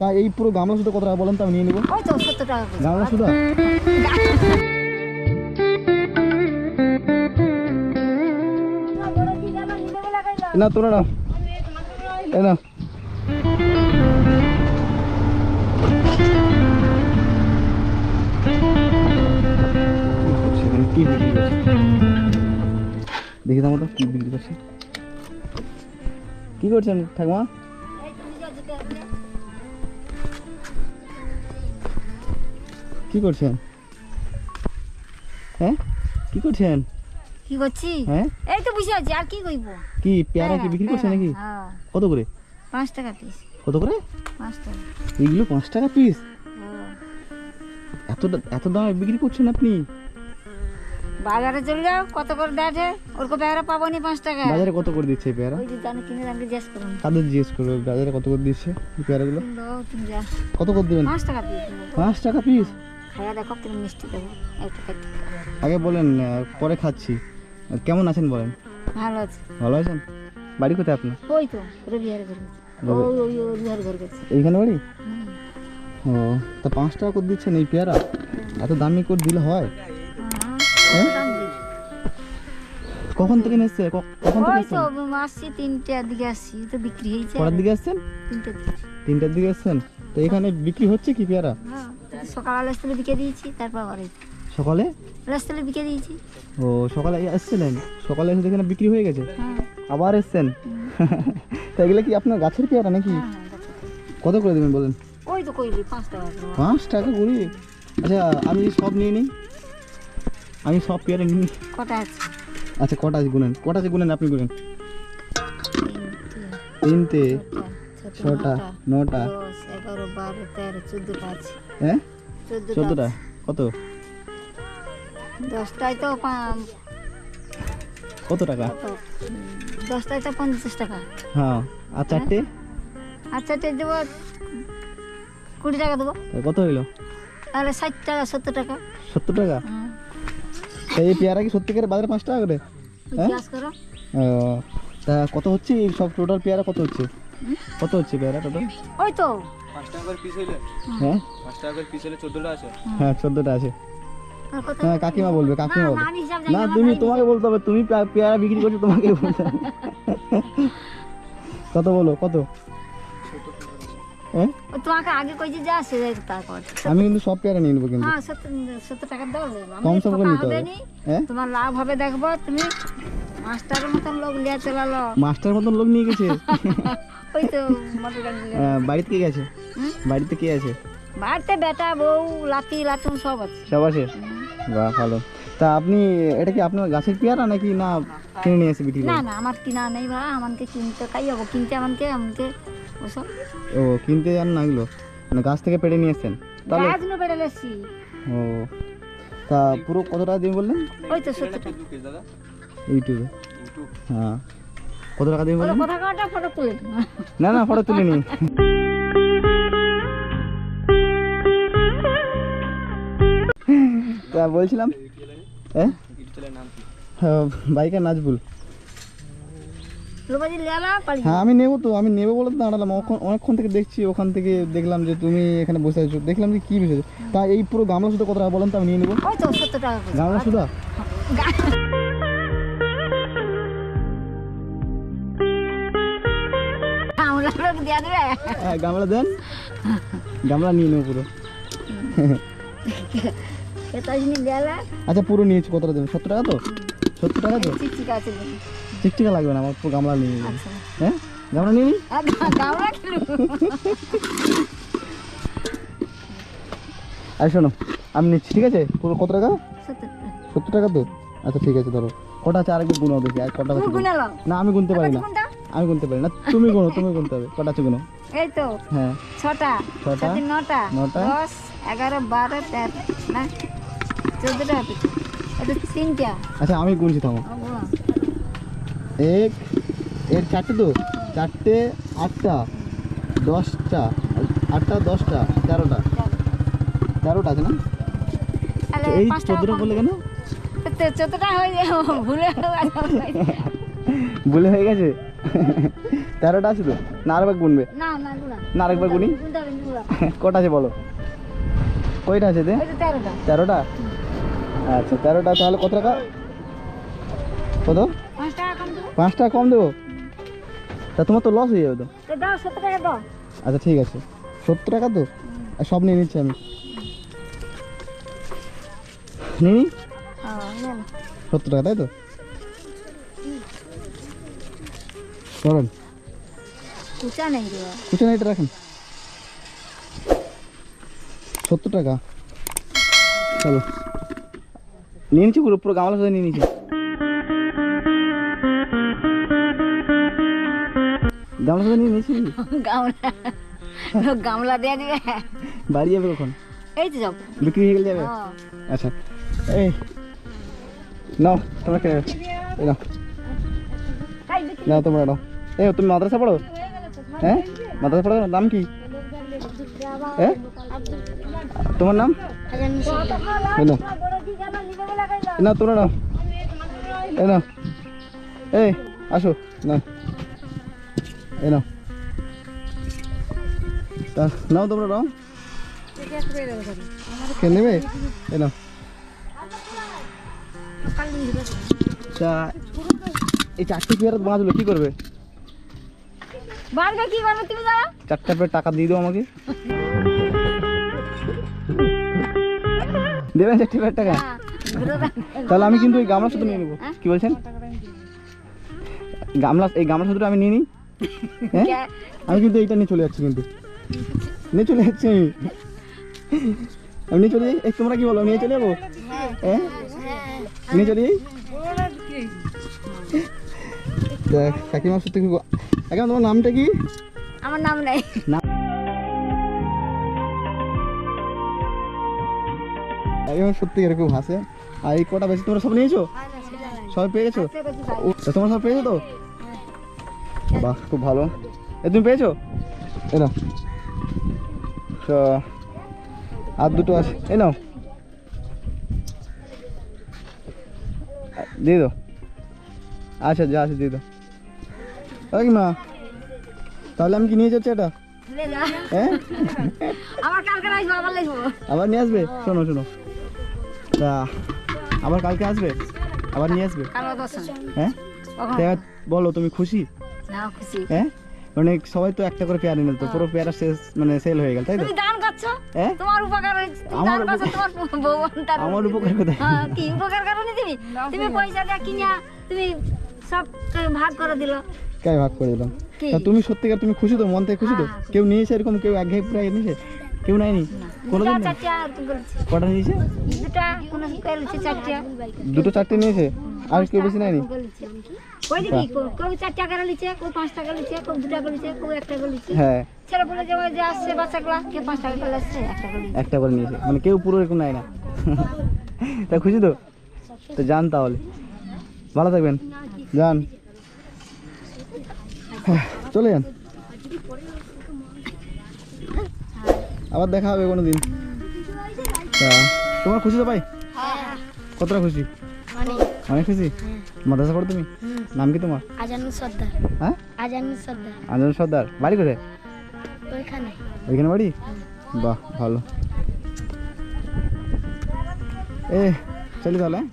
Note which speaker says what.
Speaker 1: তা এই পুরো গামলা শুধু কত টাকা বলেন তো আমি নিয়ে নেব।
Speaker 2: ওই তো সত্তর টাকা।
Speaker 1: গামলা শুধু না তোরা না। এই না। কি বিক্রি করছে? দেখি তো কি বিক্রি করছে? কি করছেন ঠাকুমা? কি করছেন? হ্যাঁ? কি করছেন?
Speaker 2: কি করছি?
Speaker 1: হ্যাঁ?
Speaker 2: এই তো বসে আছি আর কি করব?
Speaker 1: কি পেয়ারা কি বিক্রি করছে নাকি?
Speaker 2: হ্যাঁ।
Speaker 1: কত করে?
Speaker 2: পাঁচ টাকা পিস
Speaker 1: কত করে?
Speaker 2: পাঁচ টাকা।
Speaker 1: এইগুলো পাঁচ টাকা পিস
Speaker 2: হ্যাঁ।
Speaker 1: এত এত দামে বিক্রি করছেন আপনি?
Speaker 2: বাজারে চলে যাও কত করে দেখে ওরকম পেয়ারা পাবো নি পাঁচ টাকা।
Speaker 1: বাজারে কত করে দিচ্ছে পেয়ারা?
Speaker 2: ওই যে জানে কিনে দামকে জিজ্ঞেস করুন।
Speaker 1: কাদের জিজ্ঞেস করব? বাজারে কত করে দিচ্ছে পেয়ারাগুলো?
Speaker 2: দাও তুমি যা।
Speaker 1: কত করে দেবেন?
Speaker 2: পাঁচ টাকা পিস দেবো
Speaker 1: পাঁচ টাকা পিস
Speaker 2: দেখো মিষ্টি দেবো। একটা
Speaker 1: আগে বলেন পরে খাচ্ছি। কেমন আছেন বলেন?
Speaker 2: ভালো আছে।
Speaker 1: ভালো আছেন? বাড়ি কোথায় আপনার?
Speaker 2: ওই তো রবিহারের ঘর রবিহার ঘর গেছে।
Speaker 1: এইখানে বাড়ি? ও তা পাঁচ টাকা করে দিচ্ছেন এই পেয়ারা? এত দামি করে দিলে হয়?
Speaker 2: হ্যাঁ, দিই।
Speaker 1: কখন থেকে এসছে কখন থেকে
Speaker 2: ওই তো
Speaker 1: এসছেন
Speaker 2: আসছি তিনটার দিকে আসছি। তো বিক্রি হয়েছে।
Speaker 1: কটার দিকে আসছেন?
Speaker 2: তিনটার দিকে।
Speaker 1: তিনটার দিকে এসছেন তো এখানে বিক্রি হচ্ছে কি পেয়ারা?
Speaker 2: হ্যাঁ। সকালে লেসতলে বিকে দিয়েছি তারপর আবার
Speaker 1: সকালে?
Speaker 2: লেসতলে বিকে দিয়েছি।
Speaker 1: ও সকালে এসছিলেন? সকালে এসে এখানে বিক্রি হয়ে গেছে?
Speaker 2: হ্যাঁ।
Speaker 1: আবার এসছেন? তা এগুলো কি আপনার গাছের পেয়ারা নাকি?
Speaker 2: হ্যাঁ, হ্যাঁ।
Speaker 1: কত করে দেবেন বলেন?
Speaker 2: ওই তো কইলি পাঁচ টাকা।
Speaker 1: পাঁচ টাকা করে? আচ্ছা আমি সব নিয়ে নিই আমি সব পেয়ারা নিয়ে নিই।
Speaker 2: কটা আছে?
Speaker 1: আচ্ছা কটা আছে গুনেন? কটা আছে গুনেন আপনি গুনেন?
Speaker 2: তিনটে,
Speaker 1: ছটা
Speaker 2: নটা, এগারো বারো তেরো চোদ্দটা আছে
Speaker 1: হ্যাঁ?
Speaker 2: চোদ্দটা?
Speaker 1: কত?
Speaker 2: দশটায় তো
Speaker 1: কত টাকা?
Speaker 2: কত? দশটায় তো পঞ্চাশ টাকা।
Speaker 1: হ্যাঁ আর চারটে?
Speaker 2: তো দেবো কুড়ি টাকা দেবো।
Speaker 1: কত হইল?
Speaker 2: তাহলে ষাট টাকা সত্তর টাকা।
Speaker 1: সত্তর টাকা? এই পেয়ারা কি সত্যিকারে বাজারে পাঁচ টাকা করে? হ্যাঁ?
Speaker 2: করো।
Speaker 1: তা কত হচ্ছে সব টোটাল পেয়ারা কত হচ্ছে? কত হচ্ছে পেয়ারা টোটাল?
Speaker 2: ওই তো।
Speaker 3: পাঁচ টাকা করে পিস হইলে?
Speaker 1: হ্যাঁ?
Speaker 3: পাঁচ টাকা করে পিস হলে চোদ্দোটা আছে?
Speaker 1: হ্যাঁ চোদ্দোটা আছে। হ্যাঁ কাকিমা বলবে কাকিমা
Speaker 2: না,
Speaker 1: বলবে।
Speaker 2: না, আমি হিসাব জানি
Speaker 1: না
Speaker 2: না, আমার
Speaker 1: তুমি তোমাকে বলতে হবে তুমি পেয়ারা বিক্রি করছ তোমাকে বলতে কত বলো কত? হ্যাঁ?
Speaker 2: তোমাকে আগে কইছি যা সে তারপর।
Speaker 1: আমি কিন্তু সব পেয়ারা নিয়ে নেব কিন্তু।
Speaker 2: হ্যাঁ সত্তর সত্তর টাকা দাও
Speaker 1: কম সম করে নিতে হবে হ্যাঁ?
Speaker 2: তোমার লাভ হবে দেখব তুমি মাস্টারের মতন লোক লিয়া চলালো।
Speaker 1: মাস্টার মতন লোক নিয়ে গেছে?
Speaker 2: ওই তো
Speaker 1: বাড়িতে কে গেছে? বাড়িতে কে আছে?
Speaker 2: বাড়িতে বেটা বউ লাতি লাতুন সব আছে।
Speaker 1: সব আছে? বাহ ভালো। তা আপনি এটা কি আপনার গাছের পেয়ারা নাকি না কিনে নিয়ে এসে বিক্রি
Speaker 2: না না আমার কিনা নেই ভাই আমাকে কিনতে তাই হব? কিনতে আমাকে আমাকে ওসব।
Speaker 1: ও কিনতে যান না এগুলো? মানে গাছ থেকে পেড়ে নিয়ে এসছেন? তাহলে
Speaker 2: গাছ নো বেড়ে লেছি
Speaker 1: ও তা পুরো কত টাকা দিন বললেন?
Speaker 2: ওই তো সত্তর টাকা।
Speaker 1: ইউটিউবে? হ্যাঁ। কত টাকা দিন। না না ফটো তুলে। নি তা বলছিলাম হ্যাঁ হ্যাঁ, বাইকের নাজবুল। হ্যাঁ আমি নেব তো আমি নেব বলে তো দাঁড়ালাম। অনেকক্ষণ থেকে দেখছি ওখান থেকে দেখলাম যে তুমি এখানে বসে আছো। দেখলাম যে কি বিষয়। তা এই পুরো গামলা শুধু কত টাকা বলেন তো আমি নিয়ে নেব। গামলা শুধু হ্যাঁ গামলা দেন। গামলা নিয়ে নেব পুরো। আচ্ছা পুরো নিয়েছি কত টাকা দেবেন? সত্তর টাকা তো? সত্তর টাকা তো?
Speaker 2: চিকচিক
Speaker 1: লাগবে না আমার পুরো গামলা নিয়ে নেবেন
Speaker 2: আচ্ছা।
Speaker 1: হ্যাঁ? গামলা নিয়ে
Speaker 2: আর
Speaker 1: আর শোনো আমি নিচ্ছি ঠিক আছে? পুরো কত টাকা?
Speaker 2: সত্তর টাকা।
Speaker 1: তো? আচ্ছা ঠিক আছে ধরো। কটা আছে? আরেকবার গুনো দেখি আর কটা না আমি গুনতে পারি না। আমি গুনতে পারি না। তুমি গুনো তুমি গুনতে হবে। কটা আছে গুনো?
Speaker 2: এই তো
Speaker 1: হ্যাঁ।
Speaker 2: ছটা।
Speaker 1: ছটা,
Speaker 2: নটা।
Speaker 1: নটা,
Speaker 2: দশ এগারো বারো তেরো না চোদ্দটা এটা তিনটা।
Speaker 1: আচ্ছা আমি গুনছি থামো। এক এর চারটে তো? চারটে আটটা দশটা আটটা দশটা তেরোটা। তেরোটা আছে না? এই চোদ্দটা বললে কেন?
Speaker 2: চোদ্দটা হয়ে ভুলে
Speaker 1: বলে হয়ে গেছে? তেরোটা আছে তো? না আরেকবার গুনবে।
Speaker 2: না
Speaker 1: আরেকবার গুনি। কটা আছে বলো? কয়টা আছে তে?
Speaker 2: তেরোটা।
Speaker 1: আচ্ছা তেরোটা তাহলে কত টাকা? কত?
Speaker 2: পাঁচ টাকা কম দেবো?
Speaker 1: তা তোমার তো লস হয়ে যাবে তো। আচ্ছা ঠিক আছে। সত্তর টাকা তো? সব নিয়ে নিচ্ছি আমি। নিই
Speaker 2: হ্যাঁ
Speaker 1: সত্তর টাকা তাই তো? বলেন
Speaker 2: কুচা নেই রে।
Speaker 1: কুচে রাখেন। সত্তর টাকা। চলো। নিয়ে নিচ্ছি পুরো পুরো গামলা সাথে নিয়ে নিচ্ছি। গামলা সাথে নিয়ে নিয়েছি
Speaker 2: গামলা। গামলা দিয়ে দিবে
Speaker 1: বাড়ি যাবে কখন?
Speaker 2: এই তো
Speaker 1: বিক্রি হয়ে গেলে যাবে। আচ্ছা। এই। নাও তোমরা এই নাও। নাও তোমরা নাও। এই তুমি মাদ্রাসা পড়ো? হ্যাঁ? মাদ্রাসা পড়ো নাম কি? হ্যাঁ তোমার নাম? নাও। তোমরা নাও। এই নাও। এই, আসো না এই নাও। নাও তোমরা, নাও। কে নেবে? এই নাও। এই চারটে বাঁচলো কি করবে?
Speaker 2: বাড়বে কি করবে তুমি দাঁড়া
Speaker 1: চারটা পেয়ার টাকা দিয়ে দাও আমাকে। দেবেন চারটে পেয়ার টাকা? তাহলে আমি কিন্তু এই গামলা শুধু নিয়ে নেব। কি বলছেন? গামলা এই গামলা শুধু আমি নিয়ে নিই? হ্যাঁ? আমি কিন্তু এইটা নিয়ে চলে যাচ্ছি কিন্তু। নিয়ে চলে যাচ্ছি আমি। নিয়ে চলে যাই? এই তোমরা কি বলো নিয়ে চলে যাব? হ্যাঁ নিয়ে চলে যাই? দেখ কাকিমার সাথে কাকিমা তোমার নামটা কি?
Speaker 2: আমার নাম নেই।
Speaker 1: কাকিমা সত্যি এরকম হাসে। আর এই কটা বেশি তোমরা সব নিয়েছো? সবাই পেয়ে গেছো তোমরা সব পেয়েছ তো? বাহ খুব ভালো। এ তুমি পেয়েছ? এ নাও। আর দুটো আছে। এ নাও। দিয়ে দাও। আচ্ছা যা আছে দিয়ে দাও। ওই মা তাহলে আমি কি নিয়ে যাচ্ছি এটা? হ্যাঁ?
Speaker 2: আমার কালকে আসব আবার
Speaker 1: নিয়ে আসবে? শোনো শোনো। তা আবার কালকে আসবে? আবার নিয়ে আসবে? হ্যাঁ? এবার বলো তুমি খুশি? হ্যাঁ? মানে সবাই তো একটা করে পেয়ারা নিল তো পুরো পেয়ারা শেষ মানে সেল হয়ে গেল তাই তো?
Speaker 2: তুমি দান করছ?
Speaker 1: হ্যাঁ?
Speaker 2: তোমার উপকার
Speaker 1: আমার
Speaker 2: তোমার
Speaker 1: আমার উপকার। কোথায়?
Speaker 2: হ্যাঁ কি উপকার করনি তুমি? তুমি পয়সা দিয়ে কিনা তুমি সব ভাগ করে দিল।
Speaker 1: কাই ভাগ করে দিলাম? তা তুমি সত্যিকার তুমি খুশি তো? মন থেকে খুশি তো?
Speaker 2: হ্যাঁ,
Speaker 1: কেউ নিয়েছে এরকম কেউ একঘেয়ে প্রায় নিয়েছে কেউ নেয়নি? কোনোদিন
Speaker 2: কি
Speaker 1: কটা নিয়েছে?
Speaker 2: দুটা চারটা।
Speaker 1: নিয়েছে? আর কেউ বেশি নেয়নি?
Speaker 2: ওই দিদি কেউ- চার টাকা লিছে কেউ পাঁচ টাকা লিছে কেউ দু টাকা লিছে কেউ এক টাকা লিছে
Speaker 1: হ্যাঁ।
Speaker 2: ছেলে বলে যে ওই যে আসছে বাচ্চাগুলা কেউ পাঁচ টাকা করে আসছে এক টাকা
Speaker 1: করে নিয়েছে। মানে কেউ পুরো এরকম নেয় না। তা খুশি তো? তো যান তাহলে। ভালো থাকবেন। যান। চলে যান। আবার দেখা হবে কোনো দিন। তোমার খুশি তো ভাই কতটা খুশি? অনেক খুশি? মাদ্রাসা পড়ো তুমি? নাম কি তোমার?
Speaker 2: আজানুর সর্দার।
Speaker 1: হ্যাঁ?
Speaker 2: আজানুর
Speaker 1: সর্দার। বাড়ি কোথায়?
Speaker 2: ওইখানে।
Speaker 1: ওইখানে বাড়ি? বাহ ভালো। এ চলি তাহলে হ্যাঁ?